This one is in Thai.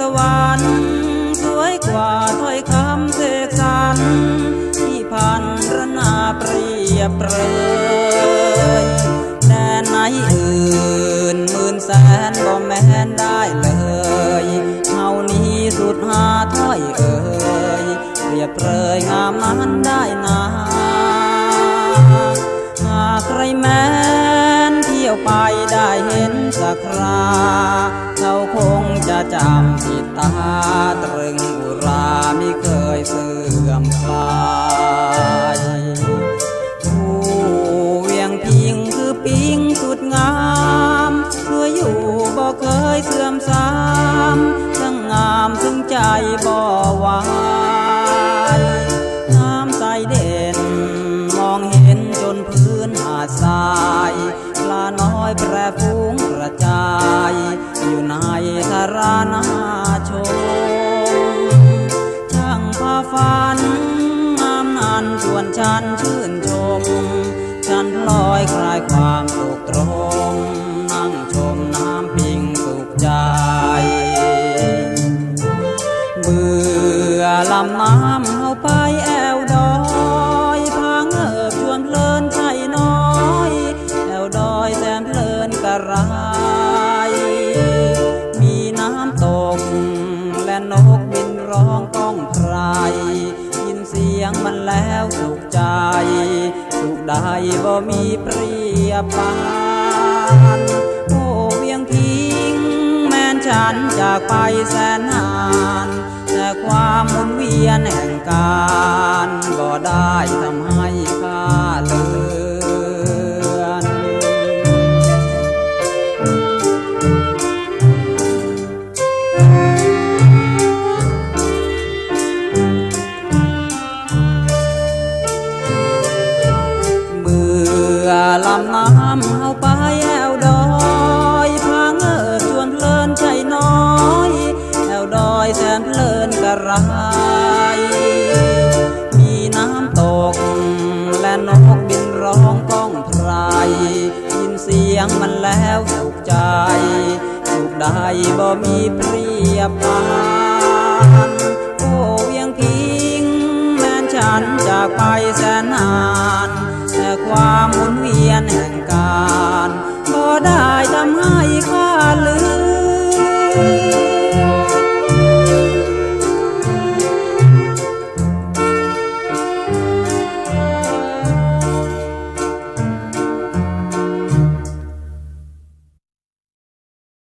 สวรรค์สวยกว่าถ้อยคำเสกสรรที่พันระนาเปรียบเปรยแต่ไหนอื่นหมื่นแสนก็แม่นได้เลยเฮานี้สุดหาถ้อยเอ่ยเปรียบเปรยงามนั้นได้นาหากใครแม้นเที่ยวไปได้เห็นสักครา จะจำติดตาตรึงอุรามิเคยเสื่อมคลายผู้เวียงพิงคือปิงสุดงามเพื่ออยู่บ่เคยเสื่อมสามทั้งงามซึ่งใจบ่หวายงามใสเด่นมองเห็นจนพื้นหาดทรายปลาน้อยแปรฟูงกระจาย อยู่ในธารานาชมช่างพาฝันงามนันชวนฉันชื่นชม ฉันลอยคลายความสุขตรมนั่งชมน้ำพิงสุขใจเบื่อลำน้ำเอาไปแอวดอยพางเงิบชวนเพลินใจน้อย แอวดอยแสนเพลินกระไร องใคร ยินเสียงมันแล้วสุขใจ สุขใดบ่มีเปรียบปานโอ้เวียงพิงแม่นฉันจากไปแสนนานแต่ความหมุนเวียนแห่งการบ่ได้ทำให้ ลำน้ำเอาไปแอวดอยพาเงิบชวนเพลินใจน้อยแอวดอยแสนเพลินกระไรมีน้ำตก และนกบินร้องก้องไพรยินเสียงมันแล้วสุขใจสุขใดบ่มีเปรียบปานโอ้เวียงพิงแม้นฉันจากไปแสนนาน อความหมุนเวียนแห่งการ ก็ได้ทำให้ข้าลืม